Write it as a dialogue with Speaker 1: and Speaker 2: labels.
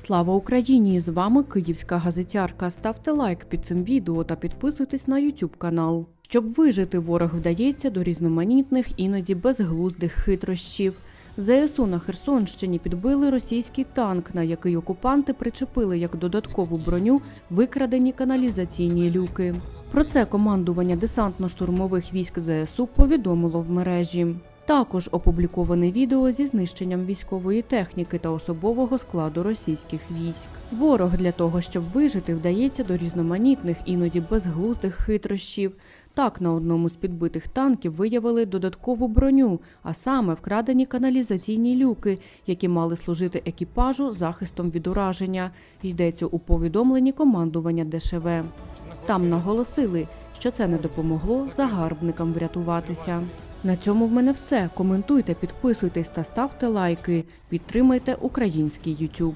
Speaker 1: Слава Україні! З вами Київська газетярка. Ставте лайк під цим відео та підписуйтесь на YouTube канал. Щоб вижити, ворог вдається до різноманітних, іноді безглуздих хитрощів. ЗСУ на Херсонщині підбили російський танк, на який окупанти причепили як додаткову броню викрадені каналізаційні люки. Про це командування десантно-штурмових військ ЗСУ повідомило в мережі. Також опубліковане відео зі знищенням військової техніки та особового складу російських військ. Ворог для того, щоб вижити, вдається до різноманітних, іноді безглуздих хитрощів. Так, на одному з підбитих танків виявили додаткову броню, а саме вкрадені каналізаційні люки, які мали служити екіпажу захистом від ураження. Йдеться у повідомленні командування ДШВ. Там наголосили, що це не допомогло загарбникам врятуватися. На цьому в мене все. Коментуйте, підписуйтесь та ставте лайки. Підтримайте український YouTube.